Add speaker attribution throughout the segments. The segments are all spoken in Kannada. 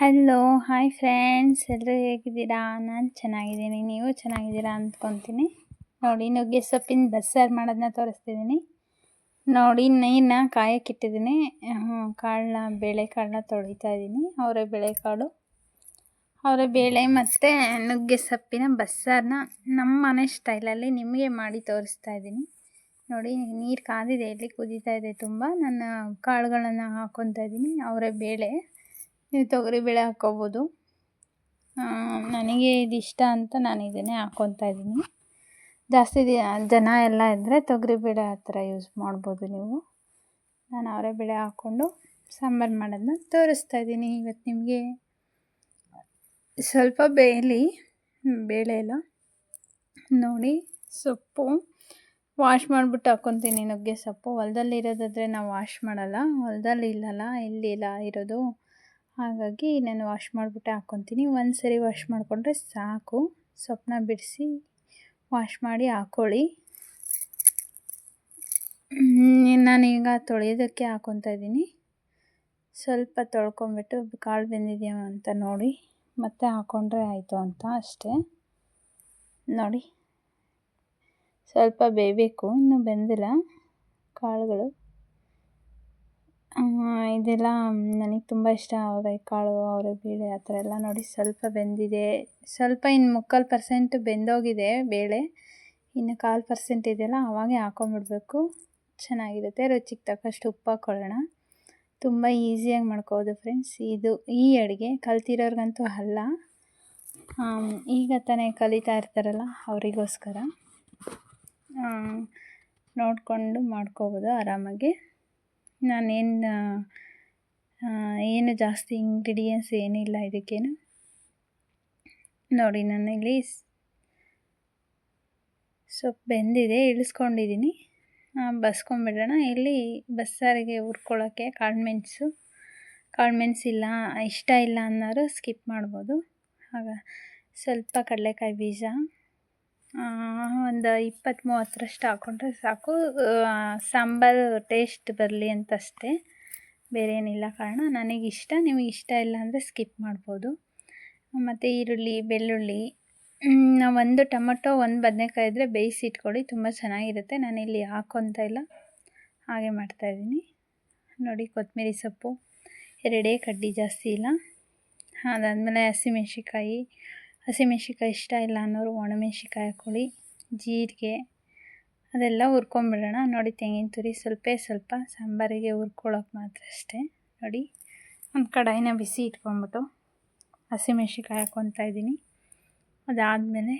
Speaker 1: ಹಲೋ ಹಾಯ್ ಫ್ರೆಂಡ್ಸ್ ಎಲ್ಲರೂ ಹೇಗಿದ್ದೀರಾ? ನಾನು ಚೆನ್ನಾಗಿದ್ದೀನಿ. ನೀವು ಚೆನ್ನಾಗಿದ್ದೀರಾ ಅಂದ್ಕೊತೀನಿ. ನೋಡಿ ನುಗ್ಗೆ ಸೊಪ್ಪಿನ ಬಸ್ಸಾರು ಮಾಡೋದನ್ನ ತೋರಿಸ್ತಿದ್ದೀನಿ. ನೋಡಿ ನೀರನ್ನ ಕಾಯಕ್ಕಿಟ್ಟಿದ್ದೀನಿ. ಕಾಳನ್ನ, ಬೇಳೆ ಕಾಳನ್ನ ತೊಳಿತಾ ಇದ್ದೀನಿ. ಅವರೇ ಬೇಳೆಕಾಳು ಅವರೇ ಬೇಳೆ ಮತ್ತು ನುಗ್ಗೆ ಸೊಪ್ಪಿನ ಬಸ್ಸಾರನ್ನ ನಮ್ಮ ಮನೆ ಸ್ಟೈಲಲ್ಲಿ ನಿಮಗೆ ಮಾಡಿ ತೋರಿಸ್ತಾ ಇದ್ದೀನಿ. ನೋಡಿ, ನೀರು ಕಾದಿದೆ, ಇಲ್ಲಿ ಕುದೀತಾ ಇದೆ ತುಂಬ. ನನ್ನ ಕಾಳುಗಳನ್ನು ಹಾಕ್ಕೊತಾ ಇದ್ದೀನಿ. ಅವರೇ ಬೇಳೆ. ನೀವು ತೊಗರಿಬೇಳೆ ಹಾಕ್ಕೋಬೋದು ನನಗೆ ಇದು ಇಷ್ಟ ಅಂತ ನಾನು ಇದನ್ನೇ ಹಾಕ್ಕೊತಾ ಇದ್ದೀನಿ. ಜಾಸ್ತಿ ಜನ ಎಲ್ಲ ಇದ್ದರೆ ತೊಗರಿಬೇಳೆ ಆ ಥರ ಯೂಸ್ ಮಾಡ್ಬೋದು ನೀವು. ನಾನು ಅವರೇ ಬೇಳೆ ಹಾಕ್ಕೊಂಡು ಸಾಂಬಾರು ಮಾಡೋದನ್ನ ತೋರಿಸ್ತಾ ಇದ್ದೀನಿ. ಇವತ್ತು ನಿಮಗೆ ಸ್ವಲ್ಪ ಬೇಯಲಿ ಬೇಳೆ ಎಲ್ಲ ನೋಡಿ, ಸೊಪ್ಪು ವಾಶ್ ಮಾಡಿಬಿಟ್ಟು ಹಾಕ್ಕೊತೀನಿ ನುಗ್ಗೆ ಸೊಪ್ಪು. ಹೊಲದಲ್ಲಿ ಇರೋದಾದರೆ ನಾವು ವಾಶ್ ಮಾಡಲ್ಲ. ಹೊಲದಲ್ಲಿ ಇಲ್ಲಲ್ಲ ಇಲ್ಲಿಲ್ಲ ಇರೋದು ಹಾಗಾಗಿ ನಾನು ವಾಶ್ ಮಾಡಿಬಿಟ್ಟು ಹಾಕ್ಕೊತೀನಿ. ಒಂದು ಸರಿ ವಾಶ್ ಮಾಡಿಕೊಂಡ್ರೆ ಸಾಕು. ಸೊಪ್ಪನ್ನ ಬಿಡಿಸಿ ವಾಶ್ ಮಾಡಿ ಹಾಕ್ಕೊಳ್ಳಿ ನಾನೀಗ ತೊಳೆಯೋದಕ್ಕೆ ಹಾಕ್ಕೊತಾ ಇದ್ದೀನಿ. ಸ್ವಲ್ಪ ತೊಳ್ಕೊಂಬಿಟ್ಟು ಕಾಳು ಬೆಂದಿದೆಯಾ ಅಂತ ನೋಡಿ. ಮತ್ತೆ ಹಾಕ್ಕೊಂಡ್ರೆ ಆಯಿತು ಅಂತ ಅಷ್ಟೇ. ನೋಡಿ. ಸ್ವಲ್ಪ ಬೇಯಬೇಕು. ಇನ್ನೂ ಬೆಂದಿಲ್ಲ. ಕಾಳುಗಳು ಇದೆಲ್ಲ ನನಗೆ ತುಂಬ ಇಷ್ಟ ಅವರೆಕಾಳು ಬೇಳೆ ಆ ಥರ ಎಲ್ಲ ನೋಡಿ ಸ್ವಲ್ಪ ಬೆಂದಿದೆ. ಸ್ವಲ್ಪ ಇನ್ನು ಮುಕ್ಕಾಲು ಪರ್ಸೆಂಟ್ ಬೆಂದೋಗಿದೆ ಬೇಳೆ. ಇನ್ನು ಕಾಲು ಪರ್ಸೆಂಟ್ ಇದೆಯಲ್ಲ ಅವಾಗೇ ಹಾಕೊಂಬಿಡ್ಬೇಕು. ಚೆನ್ನಾಗಿರುತ್ತೆ, ರುಚಿಗೆ ತಕ್ಕಷ್ಟು ಉಪ್ಪು ಹಾಕ್ಕೊಳ್ಳೋಣ ತುಂಬ ಈಸಿಯಾಗಿ ಮಾಡ್ಕೋಬೋದು ಫ್ರೆಂಡ್ಸ್. ಇದು ಈ ಅಡುಗೆ, ಕಲ್ತಿರೋರ್ಗಂತೂ ಅಲ್ಲ. ಈಗ ತಾನೇ ಕಲಿತಾ ಇರ್ತಾರಲ್ಲ ಅವರಿಗೋಸ್ಕರ. ನೋಡಿಕೊಂಡು ಮಾಡ್ಕೋಬೋದು ಆರಾಮಾಗಿ. ನಾನೇನು ಏನು ಜಾಸ್ತಿ ಇಂಗ್ರೀಡಿಯೆಂಟ್ಸ್ ಏನಿಲ್ಲ ಇದಕ್ಕೇನು. ನೋಡಿ ನಾನಿಲ್ಲಿ ಸೊಪ್ಪು ಬೆಂದಿದೆ ಇಳಿಸ್ಕೊಂಡಿದ್ದೀನಿ ಬಸ್ಕೊಂಬಿಡೋಣ. ಇಲ್ಲಿ ಬಸ್ಸಾರಿಗೆ ಹುರ್ಕೊಳ್ಳೋಕ್ಕೆ ಕಾಳುಮೆಣಸು ಕಾಳುಮೆಣಸು ಇಲ್ಲ, ಇಷ್ಟ ಇಲ್ಲ ಅನ್ನೋರು ಸ್ಕಿಪ್ ಮಾಡ್ಬೋದು. ಆಗ ಸ್ವಲ್ಪ ಕಡಲೆಕಾಯಿ ಬೀಜ. ಒಂದು ಇಪ್ಪತ್ತು ಮೂವತ್ತರಷ್ಟು ಹಾಕ್ಕೊಂಡ್ರೆ ಸಾಕು. ಸಾಂಬಾರು ಟೇಸ್ಟ್ ಬರಲಿ ಅಂತ ಅಷ್ಟೇ ಬೇರೆ ಏನಿಲ್ಲ ಕಾರಣ, ನನಗೆ ಇಷ್ಟ. ನಿಮಗೆ ಇಷ್ಟ ಇಲ್ಲ ಅಂದರೆ ಸ್ಕಿಪ್ ಮಾಡ್ಬೋದು. ಮತ್ತು ಈರುಳ್ಳಿ, ಬೆಳ್ಳುಳ್ಳಿ. ಒಂದು ಟೊಮೊಟೊ, ಒಂದು ಬದನೆಕಾಯಿ ಇದ್ದರೆ ಬೇಯಿಸಿ ಇಟ್ಕೊಳ್ಳಿ, ತುಂಬ ಚೆನ್ನಾಗಿರುತ್ತೆ. ನಾನಿಲ್ಲಿ ಹಾಕೊತ ಇಲ್ಲ. ಹಾಗೆ ಮಾಡ್ತಾಯಿದ್ದೀನಿ ನೋಡಿ ಕೊತ್ತಂಬರಿ ಸೊಪ್ಪು. ಎರಡೇ ಕಡ್ಡಿ ಜಾಸ್ತಿ ಇಲ್ಲ. ಅದಾದಮೇಲೆ ಹಸಿಮೆಣ್ಸಿಕಾಯಿ ಹಸಿಮೆಣ್ಸಿಕಾಯಿ ಇಷ್ಟ ಇಲ್ಲ ಅನ್ನೋರು ಒಣಮೆಣ್ಸಿಕಾಯಿ ಹಾಕ್ಕೊಳ್ಳಿ ಜೀರಿಗೆ ಅದೆಲ್ಲ ಹುರ್ಕೊಂಬಿಡೋಣ. ನೋಡಿ ತೆಂಗಿನ ತುರಿ ಸ್ವಲ್ಪ ಸ್ವಲ್ಪ ಸಾಂಬಾರಿಗೆ ಹುರ್ಕೊಳ್ಳೋಕೆ ಮಾತ್ರ ಅಷ್ಟೇ. ನೋಡಿ ಒಂದು ಕಡಾಯಿನ ಬಿಸಿ ಇಟ್ಕೊಂಬಿಟ್ಟು ಹಸಿಮೆಣ್ಸಿಕಾಯಿ ಹಾಕ್ಕೊತಾ ಇದ್ದೀನಿ. ಅದಾದಮೇಲೆ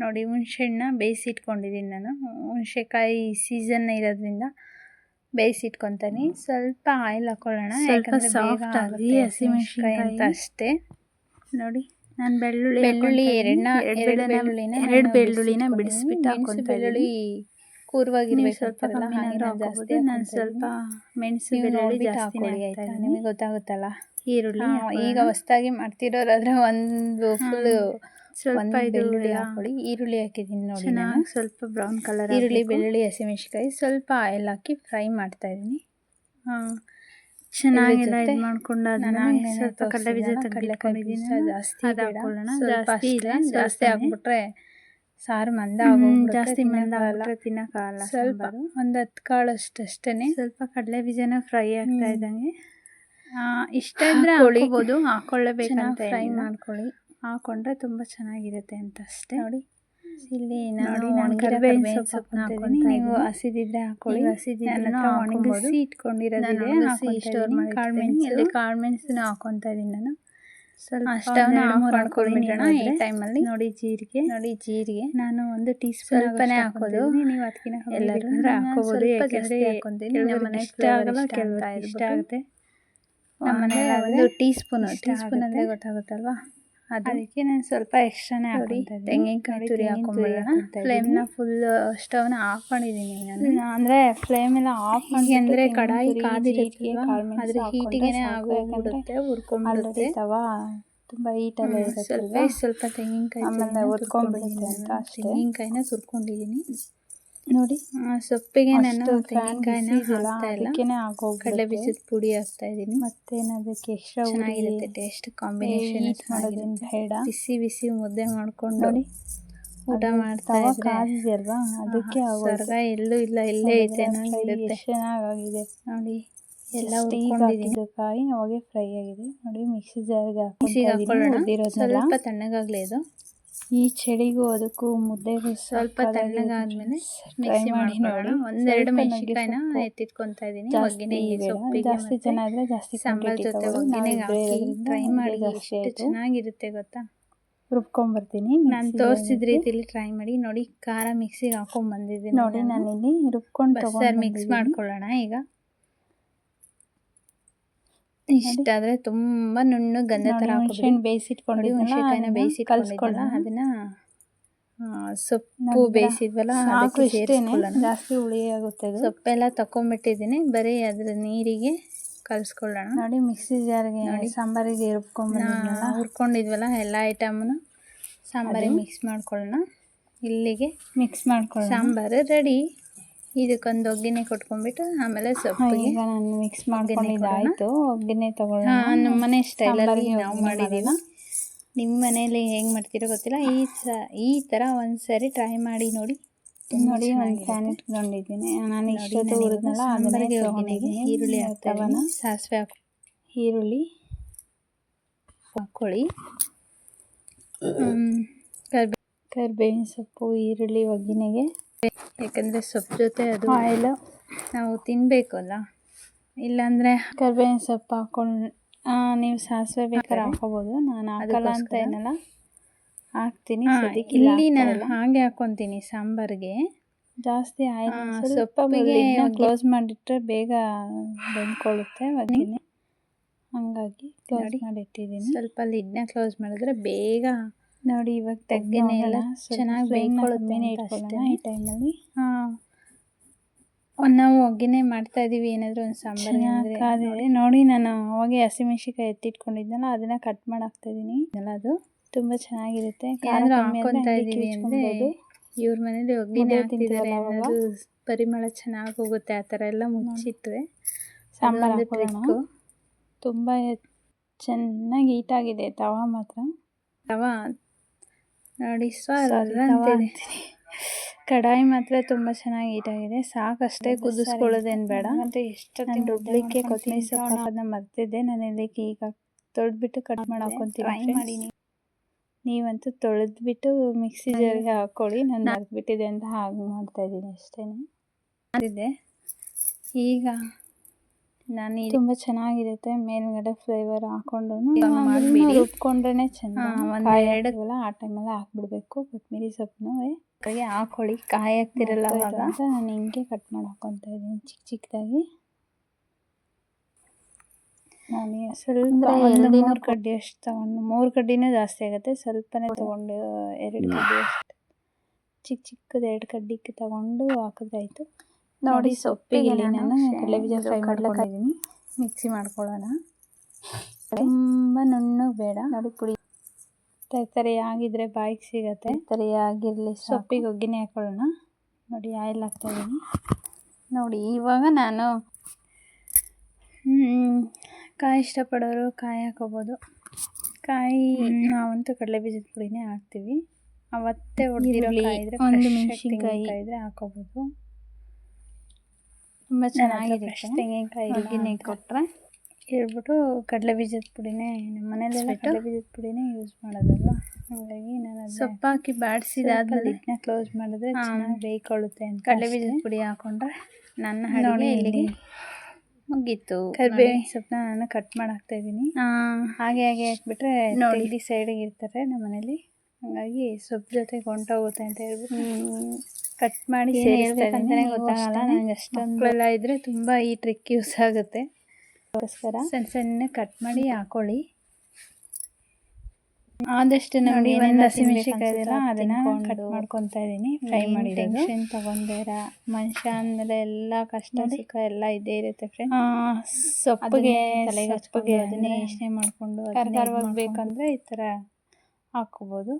Speaker 1: ನೋಡಿ ಹುಣ್ಸೆಹಣ್ಣ ಬೇಯಿಸಿ ಇಟ್ಕೊಂಡಿದ್ದೀನಿ ನಾನು. ಹುಣ್ಸೆಕಾಯಿ ಸೀಸನ್ ಇರೋದ್ರಿಂದ ಬೇಯಿಸಿ ಇಟ್ಕೊತಾನೆ. ಸ್ವಲ್ಪ ಆಯಿಲ್ ಹಾಕ್ಕೊಳ್ಳೋಣ ಯಾಕಂದರೆ ಹಸಿಮೆಣ್ಸಿಕಾಯಿ ಅಂತ ಅಷ್ಟೇ. ನೋಡಿ. ನಾನು ಬೆಳ್ಳುಳ್ಳಿ ಬೆಳ್ಳುಳ್ಳಿ ಎರಡನ್ನ ಎರಡು ಬೆಳ್ಳುಳ್ಳಿನ ಎರಡು ಬೆಳ್ಳುಳ್ಳಿನ ಬಿಡಿಸ್ಬಿಟ್ಟು ಹಾಕ್ಕೊಂತ ಬೆಳ್ಳುಳ್ಳಿ ಕೂರ್ವಾಗಿರ್ಬೇಕು ಸ್ವಲ್ಪ ಜಾಸ್ತಿ ನಾನು ಸ್ವಲ್ಪ ಮೆಣಸು ಬೆಳ್ಳುಳ್ಳಿ ಜಾಸ್ತಿ ಆಯ್ತಾ? ನಿಮಗೆ ಗೊತ್ತಾಗುತ್ತಲ್ಲ? ಈರುಳ್ಳಿ ಈಗ ಹೊಸದಾಗಿ ಮಾಡ್ತಿರೋರಾದ್ರೆ ಒಂದು ಫುಲ್ ಸ್ವಲ್ಪ ಬೆಳ್ಳುಳ್ಳಿ ಹಾಕೊಳ್ಳಿ. ಈರುಳ್ಳಿ ಹಾಕಿದೀನಿ ನೋಡಿ ನಾನು. ಸ್ವಲ್ಪ ಬ್ರೌನ್ ಕಲರ್ ಈರುಳ್ಳಿ ಬೆಳ್ಳುಳ್ಳಿ ಹಸಿಮೆಣಸಿಕಾಯಿ ಸ್ವಲ್ಪ ಆಯಿಲ್ ಹಾಕಿ ಫ್ರೈ ಮಾಡ್ತಾ ಇದ್ದೀನಿ. ಚೆನ್ನಾಗೆಲ್ಲ ಇದು ಮಾಡ್ಕೊಂಡಾದ್ಮೇಲೆ ಸ್ವಲ್ಪ ಕಡಲೆ ಬೀಜ ತೆಗೆದುಕೊಂಡಿದ್ದೀನಿ ಜಾಸ್ತಿ ಹಾಕೊಳ್ಳೋಣ. ಜಾಸ್ತಿ ಇಲ್ಲ ಜಾಸ್ತಿ ಹಾಕ್ಬಿಟ್ರೆ ಸಾರು ಮಂದ ಜಾಸ್ತಿ ಮಂದ ಆಗ್ಬಿಟ್ರೆ ತಿನ್ನೋಕ್ಕಾಗಲ್ಲ ಸ್ವಲ್ಪ ಒಂದು ಹತ್ತು ಕಾಳಷ್ಟು ಅಷ್ಟೇ ಸ್ವಲ್ಪ ಕಡಲೆ ಬೀಜನ ಫ್ರೈ ಆಗ್ತಾ ಇದ್ದಂಗೆ. ಇಷ್ಟ ಇದ್ರೆ ಹಾಕೊಳ್ಳೇಬೇಕು ಹಾಕೊಳ್ಳೇಬೇಕಂತ ಫ್ರೈ ಮಾಡ್ಕೊಳ್ಳಿ. ಹಾಕೊಂಡ್ರೆ ತುಂಬ ಚೆನ್ನಾಗಿರುತ್ತೆ ಅಂತ ಅಷ್ಟೇ. ನೋಡಿ. ಇಲ್ಲಿ ನೋಡಿ ನಾನು ಕರಿಬೇವಿನ ಸೊಪ್ಪು ಹಾಕೊಂಡು ನೀವು ಹಸಿದಿದ್ರೆ ಹಾಕೊಳ್ಳಿ. ಹಸಿದಿದ್ರೆ ಒಣಗಿಸಿ ಇಟ್ಕೊಂಡಿರೋದಿದೆ ಸ್ಟೋರ್ ಮಾಡಿ ಕಾಳು ಮೆಣಸು ಇಲ್ಲಿ ಕಾಳು ಮೆಣಸನ್ನ ಹಾಕೊತಾ ಇದ್ದೀನಿ. ನಾನು. ಸ್ವಲ್ಪ ಸ್ಟವ್ನ ಆಫ್ ಈ ಟೈಮಲ್ಲಿ ನೋಡಿ ಜೀರಿಗೆ. ನೋಡಿ ಜೀರಿಗೆ. ನಾನು ಒಂದು ಟೀ ಸ್ಪೂನ್ ಸ್ವಲ್ಪನೇ ಹಾಕೋದು. ನೀವು ಅದಕ್ಕಿಂತ ಎಲ್ಲರೂ ಹಾಕೋಬೋದು ಯಾಕೆಂದರೆ ಹಾಕೊಂತೀನಿ. ಇಷ್ಟ ಆಗಲ್ಲ ಕೆಲವರು ಇಷ್ಟ ಆಗುತ್ತೆ. ನಮ್ಮನೆ ಒಂದು ಟೀ ಸ್ಪೂನ್. ಟೀ ಸ್ಪೂನ್ ಅಂದರೆ ಗೊತ್ತಾಗುತ್ತಲ್ವಾ? ಅದಕ್ಕೆ ನಾನು ಸ್ವಲ್ಪ ಎಕ್ಸ್ಟ್ರಾನೇ ಹಾಕಿ ತೆಂಗಿನಕಾಯಿ ತುರಿ ಹಾಕೊಂಡ್ಬಿಡೋಣ ಫ್ಲೇಮ್ನ ಫುಲ್ ಸ್ಟವ್ನ ಆಫ್ ಮಾಡಿದ್ದೀನಿ ನಾನು. ಅಂದರೆ ಫ್ಲೇಮ್ ಎಲ್ಲ ಆಫ್ ಮಾಡಿ ಅಂದರೆ ಕಡಾಯಿ ಕಾದಿರುತ್ತೆ ಅದ್ರ ಹೀಟಿಗೆ ಆಗೋಗ್ಬಿಡುತ್ತೆ ಹುರ್ಕೊಂಡ್ಬಿಡುತ್ತೆ ತವಾ ತುಂಬ ಹೀಟಲ್ಲಿ ಸ್ವಲ್ಪ ಸ್ವಲ್ಪ ತೆಂಗಿನಕಾಯಿ ಆಮೇಲೆ ಹುರ್ಕೊಂಡ್ಬಿಡುತ್ತೆ ಅಂತ ತೆಂಗಿನಕಾಯಿನ ಸುರ್ಕೊಂಡಿದ್ದೀನಿ
Speaker 2: ನೋಡಿ.
Speaker 1: ಸೊಪ್ಪಿಗೆ ನಾನು
Speaker 2: ಅಷ್ಟು fan
Speaker 1: ತೆಂಗಿನಕಾಯಿನ ಹಾಕ್ತಾ ಇಲ್ಲ. ಕಡಲೆ ಬೀಜದ ಪುಡಿ ಹಾಕ್ತಾ ಇದ್ದೀನಿ
Speaker 2: ಮತ್ತೆ ಅದಕ್ಕೆ ಎಕ್ಸ್ಟ್ರಾ
Speaker 1: ಚೆನ್ನಾಗಿರುತ್ತೆ ಟೇಸ್ಟ್ ಕಾಂಬಿನೇಷನ್
Speaker 2: ಬೇಡ.
Speaker 1: ಬಿಸಿ ಬಿಸಿ ಮುದ್ದೆ ಮಾಡ್ಕೊಂಡು
Speaker 2: ನೋಡಿ.
Speaker 1: ಊಟ ಮಾಡ್ತಾ
Speaker 2: ಕಾದಿದೆಯಲ್ವಾ? ಅದಕ್ಕೆ.
Speaker 1: ಸ್ವರ್ಗ ಎಲ್ಲೂ ಇಲ್ಲ ಇಲ್ಲೇ ಐತೆ
Speaker 2: ಚೆನ್ನಾಗಿದೆ
Speaker 1: ಇರುತ್ತೆ
Speaker 2: ಚೆನ್ನಾಗಾಗಿದೆ
Speaker 1: ನೋಡಿ ಎಲ್ಲ
Speaker 2: ಕಾಯಿ ಅವಾಗೆ ಫ್ರೈ ಆಗಿದೆ. ನೋಡಿ ಮಿಕ್ಸಿ ಜಾರ್ಗೆ
Speaker 1: ಸ್ವಲ್ಪ ತಣ್ಣಗಾಗ್ಲೇ ಇದು.
Speaker 2: ಈ ಚಳಿಗೂ ಅದಕ್ಕೂ ಮುದ್ದೆಗೂ
Speaker 1: ಸ್ವಲ್ಪ ತಣ್ಣಗಾದ್ಮೇಲೆ ಮಿಕ್ಸಿ
Speaker 2: ಮಾಡಿ
Speaker 1: ಮಾಡ್ಕೊಳ್ಳೋಣ.
Speaker 2: ನೋಡಿ
Speaker 1: ಒಂದೆರಡು ಮೆಣಸಿನಕಾಯಿನ ಎತ್ತಿಟ್ಕೊಂತ ಇದ್ದೀನಿ ಸೊಪ್ಪಿಗೆ
Speaker 2: ಜಾಸ್ತಿ ಇದ್ರೆ ಜಾಸ್ತಿ
Speaker 1: ಸಾಂಬಾರ್ ಜೊತೆ ಹಾಕಿ ಟ್ರೈ
Speaker 2: ಮುದ್ದೆ
Speaker 1: ಮಾಡಿ ಎಷ್ಟು ಚೆನ್ನಾಗಿರುತ್ತೆ ಗೊತ್ತಾ?
Speaker 2: ರುಬ್ಕೊಂಡ್ಬರ್ತೀನಿ
Speaker 1: ನಾನು ತೋರಿಸಿದ. ರೀತಿಲಿ ಟ್ರೈ ಮಾಡಿ. ನೋಡಿ ಖಾರ ಮಿಕ್ಸಿಗೆ ಹಾಕೊಂಡ್ ಬಂದಿದ್ದೀನಿ
Speaker 2: ನೋಡಿ ನಾನು. ಇಲ್ಲಿ ರುಬ್ಕೊಂಡು
Speaker 1: ಸರ್ ಮಿಕ್ಸ್ ಮಾಡ್ಕೊಳ್ಳೋಣ ಈಗ. ಇಷ್ಟಾದ್ರೆ ತುಂಬಾ ನುಣ್ಣು ಗಂಧ ತರ ಹಾಕ್ಬಿಡಿ.
Speaker 2: ಬೇಯಿಸಿಟ್ಕೊಂಡು
Speaker 1: ಹುಣಸೆಕಾಯಿನ
Speaker 2: ಅದನ್ನ
Speaker 1: ಬೇಯಿಸಿಟ್ಕೊಂಡಿದ್ದಲ್ಲ
Speaker 2: ಕಲ್ಸ್ಕೊಳ್ಳೋಣ.
Speaker 1: ಸೊಪ್ಪು ಬೇಯಿಸಿದ್ವಲ್ಲ ಅದಕ್ಕೆ ಸೇರಿಸ್ಕೊಳ್ಳೋಣ
Speaker 2: ಜಾಸ್ತಿ ಹುಳಿ ಆಗುತ್ತೆ ಅದು.
Speaker 1: ಸೊಪ್ಪೆಲ್ಲ ತಕೊಂಡ್ಬಿಟ್ಟಿದ್ದೀನಿ ಬರೀ ಅದ್ರ ನೀರಿಗೆ ಕಲ್ಸ್ಕೊಳ್ಳೋಣ
Speaker 2: ನೋಡಿ ಮಿಕ್ಸಿ ಜಾರ್ಗೆ
Speaker 1: ನೋಡಿ.
Speaker 2: ಸಾಂಬಾರಿಗೆ ರುಬ್ಕೊಂಡ್ಬಂದಿದ್ನಲ್ಲ
Speaker 1: ಹುರ್ಕೊಂಡಿದ್ವಲ್ಲ ಎಲ್ಲ ಐಟಮ್ನು ಸಾಂಬಾರಿಗೆ ಮಿಕ್ಸ್ ಮಾಡ್ಕೊಳ್ಳೋಣ ಇಲ್ಲಿಗೆ
Speaker 2: ಮಿಕ್ಸ್ ಮಾಡ್ಕೊಳ್ಳೋಣ
Speaker 1: ಸಾಂಬಾರು ರೆಡಿ ಇದಕ್ಕೊಂದು ಒಗ್ಗಿನೆ ಕೊಟ್ಕೊಂಡ್ಬಿಟ್ಟು ಆಮೇಲೆ
Speaker 2: ಸೊಪ್ಪು
Speaker 1: ಸೊಪ್ಪಿಗೆ
Speaker 2: ಈಗ ನಾನು ಮಿಕ್ಸ್ ಮಾಡ್ಕೊಂಡಿದ್ದಾಯ್ತು ಒಗ್ಗಿನೆ ತಗೊಳ್ಳೋಣ.
Speaker 1: ನಮ್ಮ ಮನೆ ಸ್ಟೈಲಲ್ಲಿ ನಾವು ಮಾಡಿದ್ದೀವಿ ನಿಮ್ಮ ಮನೇಲಿ ಹೆಂಗೆ ಮಾಡ್ತೀರೋ ಗೊತ್ತಿಲ್ಲ. ಈ ಸ ಈ ಥರ ಒಂದ್ಸರಿ ಟ್ರೈ ಮಾಡಿ ನೋಡಿ.
Speaker 2: ನೋಡಿ ಒಂದು ಫ್ಯಾನ್ ಇಟ್ಕೊಂಡಿದ್ದೀನಿ. ನಾನು ಇಷ್ಟೊತ್ತು
Speaker 1: ಒಗ್ಗಿನಿಗೆ
Speaker 2: ಹುರಿದ್ನಲ್ಲ
Speaker 1: ಸಾಂಬಾರಿಗೆ ಈರುಳ್ಳಿ ಹಾಕ್ತಾ
Speaker 2: ತವನ
Speaker 1: ಸಾಸಿವೆ ಹಾಕಿ
Speaker 2: ಈರುಳ್ಳಿ.
Speaker 1: ಹಾಕ್ಕೊಳ್ಳಿ. ಕರ್ಬೇ
Speaker 2: ಕರಿಬೇವಿನ ಸೊಪ್ಪು ಈರುಳ್ಳಿ ಒಗ್ಗರಣೆಗೆ
Speaker 1: ಯಾಕಂದ್ರೆ ಸೊಪ್ಪು ಜೊತೆ ಅದು
Speaker 2: ಆಯಿಲು.
Speaker 1: ನಾವು ತಿನ್ನಬೇಕಲ್ಲ ಇಲ್ಲಾಂದರೆ
Speaker 2: ಕರ್ಬೇವಿನ ಸೊಪ್ಪು ಹಾಕೊಂಡು ನೀವು ಸಾಸಿವೆ ಬೇಕಾದ್ರೆ. ಹಾಕೋಬೋದು ನಾನು ಹಾಕಲ್ಲ ಅಂತ ಏನಲ್ಲ. ಹಾಕ್ತೀನಿ ಅದಕ್ಕೆ ಇಲ್ಲಿ
Speaker 1: ನಾನು ಹಾಗೆ ಹಾಕೊತೀನಿ ಸಾಂಬಾರಿಗೆ.
Speaker 2: ಜಾಸ್ತಿ ಆಯಿಲ್
Speaker 1: ಸೊಪ್ಪಿಗೆ
Speaker 2: ಕ್ಲೋಸ್ ಮಾಡಿಟ್ರೆ ಬೇಗ ಬೆಂದ್ಕೊಳ್ಳುತ್ತೆ. ಅದನ್ನೇ ಹಂಗಾಗಿ ಕ್ಲೋಸ್ ಮಾಡಿಟ್ಟಿದ್ದೀನಿ.
Speaker 1: ಸ್ವಲ್ಪ ಲಿಡ್ನ ಕ್ಲೋಸ್ ಮಾಡಿದ್ರೆ ಬೇಗ
Speaker 2: ನೋಡಿ ಇವಾಗ
Speaker 1: ಒಗ್ಗರಣೆ ಎಲ್ಲ ಚೆನ್ನಾಗಿ ಬೇಯ್ಕೊಳ್ಳುತ್ತೆ
Speaker 2: ಇಟ್ಕೊಳ್ಳೋಣ. ಈ ಟೈಮಲ್ಲಿ
Speaker 1: ಹಾಂ. ನಾವು ಒಗ್ಗರಣೆ ಮಾಡ್ತಾ ಇದ್ದೀವಿ ಏನಾದರೂ ಒಂದು
Speaker 2: ಸಾಂಬಾರು ನೋಡಿ. ನಾನು ಅವಾಗೆ ಹಸಿಮೆಣ್ಸಿಕಾಯಿ ಎತ್ತಿಟ್ಕೊಂಡಿದ್ದೆನಲ್ಲ ಅದನ್ನ ಕಟ್ ಮಾಡಾಕ್ತಾಯಿದ್ದೀನಿ
Speaker 1: ಎಲ್ಲ ಅದು
Speaker 2: ತುಂಬ ಚೆನ್ನಾಗಿರುತ್ತೆ.
Speaker 1: ಇವ್ರ ಮನೇಲಿ ಒಗ್ಗರಣೆ ಹಾಕ್ತಿದ್ದಾರೆ ಪರಿಮಳ ಚೆನ್ನಾಗಿ ಹೋಗುತ್ತೆ ಆ ಥರ ಎಲ್ಲ ಮುಚ್ಚಿಟ್ರೆ.
Speaker 2: ಸಾಂಬಾರು ತುಂಬ ಚೆನ್ನಾಗಿ ಹೀಟಾಗಿದೆ ತವಾ ಮಾತ್ರ.
Speaker 1: ತವ ನೋಡಿ
Speaker 2: ಅಂತೀನಿ. ಕಡಾಯಿ ಮಾತ್ರ ತುಂಬ ಚೆನ್ನಾಗಿ ಹೀಟಾಗಿದೆ. ಸಾಕಷ್ಟೇ ಕುದಿಸ್ಕೊಳ್ಳೋದೇನು ಬೇಡ.
Speaker 1: ಮತ್ತೆ
Speaker 2: ಎಷ್ಟು ರುಬ್ಲಿಕ್ಕೆ ಕೊತ್ತಂಬರಿ ಸೊಪ್ಪು ಹಾಕೋದನ್ನ ಮರ್ತಿದ್ದೆ. ನಾನು ಇದಕ್ಕೆ ಈಗ ತೊಳೆದ್ಬಿಟ್ಟು ಕಟ್ ಮಾಡಿ ಹಾಕೊತೀನಿ
Speaker 1: ಟ್ರೈ
Speaker 2: friends.
Speaker 1: ಮಾಡಿ ನೀವು.
Speaker 2: ನೀವಂತೂ ತೊಳೆದ್ಬಿಟ್ಟು ಮಿಕ್ಸಿ ಜಾರ್ಗೆ ಹಾಕ್ಕೊಳ್ಳಿ ನಾನು ಮರ್ತ್ಬಿಟ್ಟಿದೆ ಅಂತ ಹಾಗೆ ಮಾಡ್ತಾ ಇದ್ದೀನಿ ಅಷ್ಟೇ
Speaker 1: ಈಗ ನಾನು
Speaker 2: ತುಂಬ ಚೆನ್ನಾಗಿರುತ್ತೆ ಮೇಲ್ಗಡೆ ಫ್ಲೇವರ್ ಹಾಕೊಂಡು. ರುಬ್ಕೊಂಡ್ರೆ ಚೆನ್ನಾಗಿ
Speaker 1: ಹಾ, ಒಂದ್
Speaker 2: ಕಾಯಿ
Speaker 1: ಎರಡು-
Speaker 2: ಆ ಟೈಮಲ್ಲಿ ಹಾಕ್ಬಿಡ್ಬೇಕು. ಕೊತ್ತಂಬರಿ ಸೊಪ್ಪನ್ನು
Speaker 1: ಕೈಗೆ ಹಾಕೊಳ್ಳಿ. ಕಾಯಿ ಹಾಕ್ತಿರಲ್ಲ ಅವಾಗ.
Speaker 2: ಅಂತ ನಾನು ಹಿಂಗೆ ಕಟ್ ಮಾಡಿ ಹಾಕೊತಾ ಇದ್ದೀನಿ ಚಿಕ್ಕ ಚಿಕ್ಕದಾಗಿ ನಾನು ಸ್ವಲ್ಪ
Speaker 1: ಎರಡು
Speaker 2: ಮೂರು ಕಡ್ಡಿ ಅಷ್ಟು ತಗೊಂಡು ಮೂರು ಕಡ್ಡಿನೇ ಜಾಸ್ತಿ ಆಗುತ್ತೆ. ಸ್ವಲ್ಪನೇ ತಗೊಂಡು ಎರಡು ಕಡ್ಡಿ ಅಷ್ಟು. ಚಿಕ್ಕ ಚಿಕ್ಕದು ಎರಡು ಕಡ್ಡಿಗೆ ತಗೊಂಡು ಹಾಕಿದ್ರಾಯ್ತು ನೋಡಿ ಸೊಪ್ಪಿಗೆ ಇಲ್ಲಿ ನಾನು ಕಡಲೆಬೀಜ ಫ್ರೈ ಮಾಡ್ಕೊಂಡಿದ್ದೀನಿ
Speaker 1: ಮಿಕ್ಸಿ ಮಾಡ್ಕೊಳ್ಳೋಣ.
Speaker 2: ತುಂಬ ನುಣ್ಣು ಬೇಡ. ನೋಡಿ ಪುಡಿ. ತರಕಾರಿ ಆಗಿದ್ರೆ ಬಾಯಿಗೆ ಸಿಗತ್ತೆ. ತರಕಾರಿ ಆಗಿರಲಿ ಸೊಪ್ಪಿಗೆ ಒಗ್ಗಿನೇ ಹಾಕೊಳ್ಳೋಣ. ನೋಡಿ ಆಯಿಲ್ ಹಾಕ್ತಾ ಇದ್ದೀನಿ
Speaker 1: ನೋಡಿ ಇವಾಗ ನಾನು ಕಾಯಿ ಇಷ್ಟಪಡೋರು ಕಾಯಿ ಹಾಕೋಬೋದು. ಕಾಯಿ ನಾವಂತೂ ಕಡಲೆ ಬೀಜದ ಪುಡಿನೇ ಹಾಕ್ತೀವಿ. ಅವತ್ತೇ ಹೊಡೆದಿರೋ ಕಾಯಿ ಇದ್ರೆ
Speaker 2: ಒಂದು ಮೆಣಸಿನ್ಕಾಯಿ.
Speaker 1: ಇದ್ರೆ ಹಾಕೋಬೋದು.
Speaker 2: ತುಂಬ ಚೆನ್ನಾಗಿದೆ
Speaker 1: ತೆಂಗಿನಕಾಯಿ ಕೊಟ್ಟರೆ ಹೇಳ್ಬಿಟ್ಟು ಕಡಲೆ ಬೀಜದ ಪುಡಿನೇ ನಮ್ಮ
Speaker 2: ಮನೇಲಿ?
Speaker 1: ಕಡಲೆ ಬೀಜದ ಪುಡಿನೇ ಯೂಸ್ ಮಾಡೋದಲ್ಲ ಹಾಗಾಗಿ ನಾನು ಸೊಪ್ಪು ಹಾಕಿ ಬಾಡಿಸಿದಾದ್ಮೇಲೆ
Speaker 2: ಇದನ್ನ ಕ್ಲೋಸ್ ಮಾಡಿದ್ರೆ ಚೆನ್ನಾಗಿ ಬೇಯ್ಕೊಳ್ಳುತ್ತೆ ಅಂತ
Speaker 1: ಕಡಲೆ ಬೀಜದ ಪುಡಿ ಹಾಕೊಂಡ್ರೆ ನನ್ನ ಹಣ್ಣು ಇಲ್ಲಿಗೆ
Speaker 2: ಇಲ್ಲಿ
Speaker 1: ಮುಗೀತು.
Speaker 2: ಕರಿಬೇವಿನ ಸೊಪ್ಪನ್ನ ನಾನು ಕಟ್ ಮಾಡಿ ಹಾಕ್ತಾ ಇದ್ದೀನಿ ಹಾಗೆ ಹಾಗೆ ಹಾಕ್ಬಿಟ್ರೆ
Speaker 1: ನೋಡಿ.
Speaker 2: ಇಲ್ಲಿ ಸೈಡಿಗೆ ಇರ್ತಾರೆ ನಮ್ಮ ಮನೇಲಿ. ಹಾಗಾಗಿ ಸೊಪ್ಪು ಜೊತೆ ಹೊಂಟೋಗುತ್ತೆ ಅಂತ ಹೇಳ್ಬಿಟ್ಟು. ಕಟ್ ಮಾಡಿ
Speaker 1: ಏನ್
Speaker 2: ಸೇರಿಸ್ತಾ
Speaker 1: ಹೇಳ್ಬೇಕಂತಾನೆ
Speaker 2: ಇದ್ದೀನಿ. ನೀವು
Speaker 1: ಗೊತ್ತಾಗಲ್ಲ.
Speaker 2: ಅಷ್ಟೇನೆ.
Speaker 1: ನಂಗೆ ಅಷ್ಟೊಂದು
Speaker 2: ಮಕ್ಳೆಲ್ಲ
Speaker 1: ಎಲ್ಲ ಇದ್ರೆ ತುಂಬಾ ಈ ಟ್ರಿಕ್ ಯೂಸ್ ಆಗುತ್ತೆ.
Speaker 2: ಅದಕ್ಕೋಸ್ಕರ.
Speaker 1: ಸಣ್ಣ ಸಣ್ಣ ಕಟ್ ಮಾಡಿ ಹಾಕೊಳ್ಳಿ. ಆದಷ್ಟು
Speaker 2: ನೋಡಿ ಒಂದು ಹಸಿಮೆಣಸಿಕಾಯಿ ಇದೆಯಲ್ಲ ಅದನ್ನ ಕಟ್ ಮಾಡ್ಕೊತಾ ಇದ್ದೀನಿ ಫ್ರೈ ಮಾಡಿ ಟೆನ್ಷನ್ ತಗೊಂಡೇರ ಮನುಷ್ಯ ಅಂದ್ರೆ ಎಲ್ಲ ಕಷ್ಟ ಸುಖ ಎಲ್ಲ ಇದ್ದೇ ಇರುತ್ತೆ ಫ್ರೆಂಡ್
Speaker 1: ಸೊಪ್ಪಿಗೆ
Speaker 2: ತಲೆಗೆ
Speaker 1: ಸೊಪ್ಪಿಗೆ
Speaker 2: ಅದನ್ನೇ ಯೋಚನೆ ಮಾಡ್ಕೊಂಡು
Speaker 1: ಕರ್ಕರವಾಗಿ
Speaker 2: ಬೇಕಂದ್ರೆ ಈ ತರ
Speaker 1: ನೋಡ್ತಾ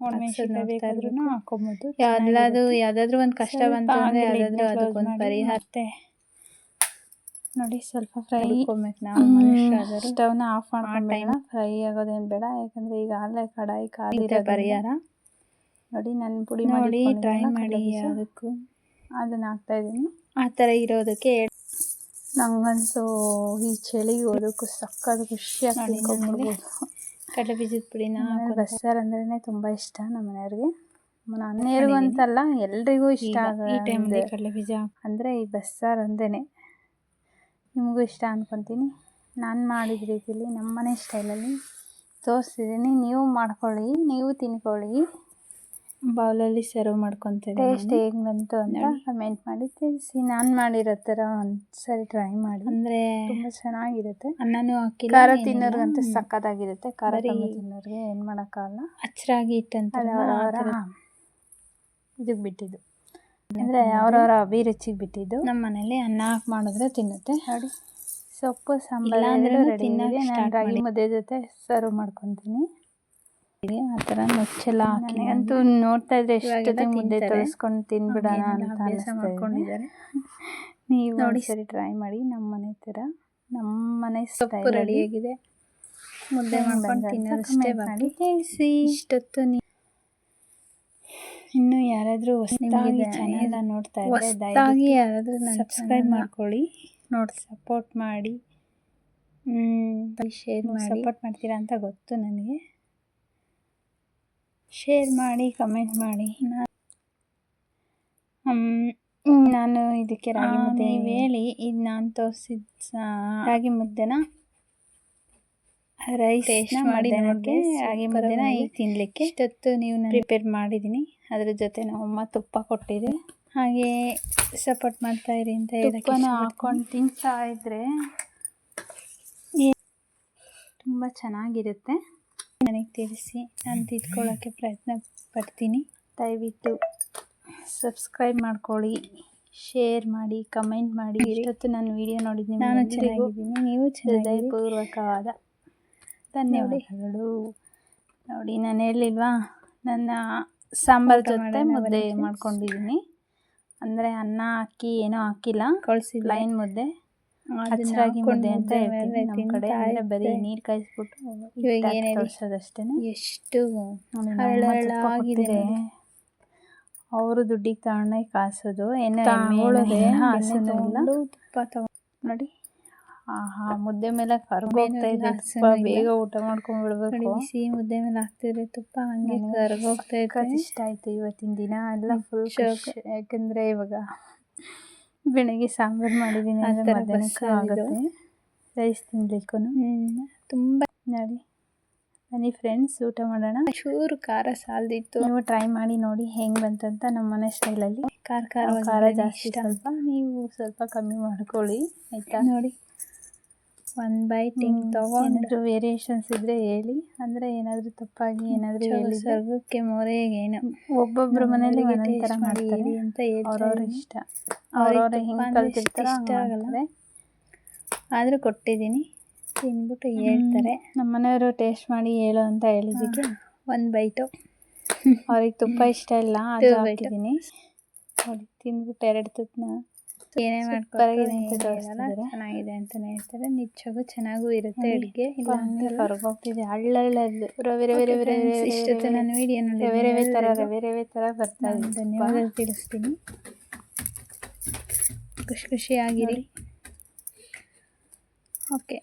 Speaker 2: ಬೇಕಾದ್ರೂ. ಹಾಕೊಬೋದು
Speaker 1: ಯಾವ್ದಾದ್ರು ಯಾವ್ದಾದ್ರು ಒಂದು ಕಷ್ಟ ಬಂತು ಅಂದ್ರೆ ಯಾವ್ದಾದ್ರು ಅದಕ್ಕೊಂದು ಪರಿಹಾರ.
Speaker 2: ನೋಡಿ ಸ್ವಲ್ಪ ಫ್ರೈ
Speaker 1: ಹುಡ್ಕೊಬೇಕು ನಾವು
Speaker 2: ಸ್ಟವ್ನ ಆಫ್ ಮಾಡ್ಕೊಂಡ ಫ್ರೈ ಆಗೋದೇನು ಬೇಡ ಯಾಕಂದ್ರೆ ಈಗ ಅಲ್ಲೇ ಕಡಾಯಿ ಕಾದಿರೋದ್ರಿಂದ.
Speaker 1: ಪರಿಹಾರ.
Speaker 2: ನೋಡಿ ನಾನು ಪುಡಿ ಮಾಡಿ
Speaker 1: ಟ್ರೈ ಮಾಡಿ ಯಾವುದಕ್ಕೂ.
Speaker 2: ಅದನ್ನ ಹಾಕ್ತಾ ಇದ್ದೀನಿ.
Speaker 1: ಆ ಥರ ಇರೋದಕ್ಕೆ
Speaker 2: ನಂಗಂತೂ ಈ ಚಳಿಗೆ ಓದಕ್ಕೂ ಸಕ್ಕದ ಖುಷಿಯಾಗಿ
Speaker 1: ನೋಡಿ
Speaker 2: ತಿನ್ಕೊಂಡ್ಬಿಡ್ಬೋದು
Speaker 1: ಕಡಲೆ ಬೀಜದ ಪುಡಿನ
Speaker 2: ಬಸ್ಸಾರು ತುಂಬಾ ತುಂಬ ಇಷ್ಟ ನಮ್ಮ ಮನೆಯವ್ರಿಗೆ ನಮ್ಮ ಅಣ್ಣರಿಗೂ ಅಂತಲ್ಲ ಎಲ್ರಿಗೂ ಇಷ್ಟ
Speaker 1: ಈ ಟೈಮಲ್ಲಿ
Speaker 2: ಅಂದ್ರೆ-
Speaker 1: ಕಡಲೆ ಬೀಜ.
Speaker 2: ಅಂದರೆ ಈ ಬಸ್ಸಾರು ಅಂದೇನೆ ನಿಮಗೂ ಇಷ್ಟ ಅನ್ಕೊಂತೀನಿ. ನಾನು ಮಾಡಿದ ರೀತಿಯಲ್ಲಿ ನಮ್ಮನೆ ಸ್ಟೈಲಲ್ಲಿ ತೋರಿಸಿದ್ದೀನಿ ನೀವು ಮಾಡ್ಕೊಳ್ಳಿ ನೀವು ತಿನ್ಕೊಳ್ಳಿ.
Speaker 1: ಬೌಲಲ್ಲಿ ಸರ್ವ್ ಮಾಡ್ಕೊತಿದ್ದೀನಿ
Speaker 2: ಟೇಸ್ಟ್ ಹೇಗೆ ಬಂತು ಅಂತ. ಕಮೆಂಟ್ ಮಾಡಿ ತಿಳಿಸಿ ನಾನು ಮಾಡಿರೋ ಥರ ಒಂದ್ಸರಿ ಟ್ರೈ ಮಾಡಿ.
Speaker 1: ಅಂದರೆ
Speaker 2: ತುಂಬ ಚೆನ್ನಾಗಿರುತ್ತೆ.
Speaker 1: ಅನ್ನನೂ ಹಾಕಿ
Speaker 2: ಖಾರ ತಿನ್ನೋರ್ಗಂತ. ಸಕ್ಕತ್ತಾಗಿರುತ್ತೆ ಖಾರ ತಿನ್ನೋರಿಗೆ ಏನು ಮಾಡೋಕ್ಕಾಗಲ್ಲ.
Speaker 1: ಹಚ್ಚರಾಗಿ ಇಟ್ಟಂತ
Speaker 2: ಇದಕ್ಕೆ ಬಿಟ್ಟಿದ್ದು. ಅಂದರೆ ಅವರವರ ಅಭಿರುಚಿಗೆ ಬಿಟ್ಟಿದ್ದು.
Speaker 1: ನಮ್ಮ ಮನೇಲಿ ಅನ್ನ ಹಾಕಿ ಮಾಡಿದ್ರೆ ತಿನ್ನುತ್ತೆ.
Speaker 2: ನೋಡಿ. ಸೊಪ್ಪು ಸಾಂಬಾರು ಇದೆ ನಾನು ರಾಗಿ. ಮುದ್ದೆ ಜೊತೆ ಸರ್ವ್ ಮಾಡ್ಕೊತೀನಿ.
Speaker 1: ಆ ಥರ ನುಚ್ಚೆಲ್ಲ ಹಾಕಿ.
Speaker 2: ಅಂತೂ ನೋಡ್ತಾ ಇದ್ರೆ
Speaker 1: ಎಷ್ಟು
Speaker 2: ಎಷ್ಟೊತ್ತಿಗೆ ಮುದ್ದೆ ತೊಳಸ್ಕೊಂಡು ತಿನ್ಬಿಡೋಣ ಅಂತ
Speaker 1: ಅಭ್ಯಾಸ ಮಾಡ್ಕೊಂಡಿದ್ದಾರೆ.
Speaker 2: ನೀವು
Speaker 1: ನೋಡಿ.
Speaker 2: ಸರಿ ಟ್ರೈ ಮಾಡಿ. ನಮ್ಮ ಮನೆ ಥರ ನಮ್ಮ ಮನೆ ಅಲ್ಲಿ
Speaker 1: ರೆಡಿಯಾಗಿದೆ. ಮುದ್ದೆ ಮಾಡ್ಕೊಂಡು ತಿನ್ನೋದಷ್ಟೇ
Speaker 2: ಮಾಡಿ. ತಿಳಿಸಿ
Speaker 1: ಇಷ್ಟೊತ್ತು ನೀವು
Speaker 2: ಇನ್ನು ಯಾರಾದರೂ ಹೊಸದಾಗಿ ಚಾನೆಲ್ನ ನೋಡ್ತಾ ಇದ್ದರೆ
Speaker 1: ದಯವಿಟ್ಟು ಯಾರಾದರೂ
Speaker 2: ಸಬ್ಸ್ಕ್ರೈಬ್ ಮಾಡ್ಕೊಳ್ಳಿ.
Speaker 1: ನೋಡಿ.
Speaker 2: ಸಪೋರ್ಟ್ ಮಾಡಿ.
Speaker 1: ಶೇರ್ ಮಾಡಿ.
Speaker 2: ಸಪೋರ್ಟ್ ಮಾಡ್ತೀರಾ ಅಂತ ಗೊತ್ತು ನನಗೆ. ಶೇರ್ ಮಾಡಿ ಕಮೆಂಟ್ ಮಾಡಿ. ನಾನು ಇದಕ್ಕೆ ರಾಗಿ ಮುದ್ದೆ
Speaker 1: ನೀವು ಹೇಳಿ. ಇದು ನಾನು ತೋರಿಸಿದ
Speaker 2: ರಾಗಿ ಮುದ್ದೆನ ರೈಸ್
Speaker 1: ಮಾಡಿ
Speaker 2: ಮಾಡಿ
Speaker 1: ನೋಡ್ದೆ,
Speaker 2: ರಾಗಿ ಮುದ್ದೆನ. ಈಗ ತಿನ್ನಲಿಕ್ಕೆ
Speaker 1: ಇಷ್ಟೊತ್ತು ನೀವು ನಾನು
Speaker 2: ಪ್ರಿಪೇರ್ ಮಾಡಿದ್ದೀನಿ ಅದ್ರ ಜೊತೆ ನಮ್ಮಮ್ಮ ತುಪ್ಪ ಕೊಟ್ಟಿದೆ.
Speaker 1: ಹಾಗೆ ಸಪೋರ್ಟ್ ಮಾಡ್ತಾ ಇರಿ ಅಂತ
Speaker 2: ತುಪ್ಪನ ಹಾಕೊಂಡು ತಿಂತಾ ಇದ್ರೆ ತುಂಬ ಚೆನ್ನಾಗಿರುತ್ತೆ.
Speaker 1: ನನಗೆ ತಿಳಿಸಿ ನಾನು ತಿದ್ಕೊಳ್ಳೋಕ್ಕೆ ಪ್ರಯತ್ನ ಪಡ್ತೀನಿ.
Speaker 2: ದಯವಿಟ್ಟು ಸಬ್ಸ್ಕ್ರೈಬ್ ಮಾಡ್ಕೊಳ್ಳಿ ಶೇರ್ ಮಾಡಿ ಕಮೆಂಟ್ ಮಾಡಿ. ಇಷ್ಟೊತ್ತು ನಾನು ವಿಡಿಯೋ ನೋಡಿದ್ದೀನಿ
Speaker 1: ನಾನು ಚೆನ್ನಾಗಿದ್ದೀನಿ. ನೀವು
Speaker 2: ಹೃದಯಪೂರ್ವಕವಾದ ಧನ್ಯವಾದಗಳು. ನೋಡಿ ನಾನು ಹೇಳಿಲ್ವಾ? ನನ್ನ ಸಾಂಬಾರು ಜೊತೆ ಮುದ್ದೆ ಮಾಡ್ಕೊಂಡಿದ್ದೀನಿ. ಅಂದರೆ ಅನ್ನ ಹಾಕಿ ಏನೂ ಹಾಕಿಲ್ಲ.
Speaker 1: ಕಳಿಸಿ
Speaker 2: ಲೈನ್ ಮುದ್ದೆ. ಹಚ್ಚರಾಗಿ ಮುದ್ದೆ ಅಂತ ಹೇಳ್ತೀವಿ ನಮ್ಮ ಕಡೆ ಅಂದರೆ ಬರೀ ನೀರು ಕಾಯಿಸ್ಬಿಟ್ಟು
Speaker 1: ಇವಾಗ ಏನ್ ಹೇಳಿ?
Speaker 2: ತೋರಿಸೋದಷ್ಟೇ
Speaker 1: ಎಷ್ಟು ಹರಳಾಗಿದೆ
Speaker 2: ಅವರು ದುಡ್ಡಿಗೆ ತಗೊಂಡೋಗಿ ಕಾಸೋದು. ಏನು
Speaker 1: ತುಪ್ಪ ತಗೊಂಡು
Speaker 2: ನೋಡಿ. ಆಹಾ ಮುದ್ದೆ ಮೇಲೆ ಕರ್ಗೋಗ್ತಾ ಇದೆ. ತುಪ್ಪ. ಬೇಗ ಊಟ ಮಾಡ್ಕೊಂಡ್ಬಿಡ್ಬೇಕು
Speaker 1: ಬಿಸಿ ಮುದ್ದೆ ಮೇಲೆ ಹಾಕ್ತಿದ್ರೆ ತುಪ್ಪ ಹಂಗೆ ಕರ್ಗೋಗ್ತಾ ಇರ್ತಾರೆ
Speaker 2: ಇಷ್ಟ ಆಯ್ತು ಇವತ್ತಿನ ದಿನ. ಎಲ್ಲ ಫುಲ್. ಯಾಕಂದ್ರೆ ಇವಾಗ ಬೆಳಗ್ಗೆ ಸಾಂಬಾರು ಮಾಡಿದ್ದೀನಿ ಮಧ್ಯಾಹ್ನಕ್ಕೂ ಆಗುತ್ತೆ. ರೈಸ್
Speaker 1: ತಿನ್ಬೇಕು ತುಂಬ
Speaker 2: ನೋಡಿ. ಬನ್ನಿ ಫ್ರೆಂಡ್ಸ್ ಊಟ ಮಾಡೋಣ.
Speaker 1: ಚೂರು ಖಾರ ಸಾಲ್ದಿತ್ತು.
Speaker 2: ನೀವು ಟ್ರೈ ಮಾಡಿ ನೋಡಿ ಹೆಂಗ್ ಬಂತಂತ ನಮ್ಮ ಮನೆ ಸ್ಟೈಲಲ್ಲಿ
Speaker 1: ಖಾರ
Speaker 2: ಖಾರ
Speaker 1: ಖಾರ
Speaker 2: ಖಾರ ಜಾಸ್ತಿ ಸ್ವಲ್ಪ. ನೀವು ಸ್ವಲ್ಪ ಕಮ್ಮಿ ಮಾಡ್ಕೊಳ್ಳಿ ಆಯ್ತಾ?
Speaker 1: ನೋಡಿ. ಒಂದು ಬೈ ಟಿಂಗ್ ತಗೊಂಡು.
Speaker 2: ವೇರಿಯೇಷನ್ಸ್ ಇದ್ರೆ ಹೇಳಿ. ಅಂದ್ರೆ ಏನಾದರೂ ತಪ್ಪಾಗಿ ಏನಾದರೂ ಹೇಳಿ
Speaker 1: ಸ್ವರ್ಗಕ್ಕೆ ಮೊರೆಗೇನು.
Speaker 2: ಒಬ್ಬೊಬ್ರು ಮನೇಲಿ ಒಂದೊಂದ್ ಥರ ಮಾಡ್ತಾರೆ.
Speaker 1: ಹೇಳಿ ಅಂತ
Speaker 2: ಅವ್ರವ್ರ ಇಷ್ಟ. ಅವ್ರವ್ರ ಹಿಂಗೆ
Speaker 1: ಅಂದ್ರೆ ಇಷ್ಟ ಆಗಲ್ಲ. ಆದರೂ ಕೊಟ್ಟಿದ್ದೀನಿ. ತಿಂದ್ಬಿಟ್ಟು ಹೇಳ್ತಾರೆ.
Speaker 2: ನಮ್ಮ ಮನೆಯವರು ಟೇಸ್ಟ್ ಮಾಡಿ ಹೇಳು ಅಂತ ಹೇಳಿದ್ದಕ್ಕೆ
Speaker 1: ಒಂದು ಬೈಟು.
Speaker 2: ಅವ್ರಿಗೆ ತುಪ್ಪ ಇಷ್ಟ ಇಲ್ಲ ಅದು ಹಾಕಿದ್ದೀನಿ. ನೋಡಿ ತಿಂದ್ಬಿಟ್ಟು ಎರಡು ತುತ್ತನ್ನ
Speaker 1: ಏನೇ ಚೆನ್ನಾಗಿದೆ ಅಂತಲೇ ಹೇಳ್ತಾರೆ. ನಿಜವಾಗೂ ಚೆನ್ನಾಗೂ ಇರುತ್ತೆ ಅಡುಗೆ. ಇಲ್ಲ.
Speaker 2: ಕರ್ಗೋಗ್ತಿದೆ ಹಳ್ಳಳ್ಳದ್ದು ರವೆ ರವೆ ರವೆ ರವೆ
Speaker 1: ಇಷ್ಟೊತ್ತು ನಾನು ವಿಡಿಯೋ
Speaker 2: ರವೆ ರವೆ ಥರ ರವೆ ರವೆ ಥರ ಬರ್ತಾ
Speaker 1: ಧನ್ಯವಾದ ತಿಳಿಸ್ತೀನಿ. ಖುಷಿ ಖುಷಿಯಾಗಿರಿ. ಓಕೆ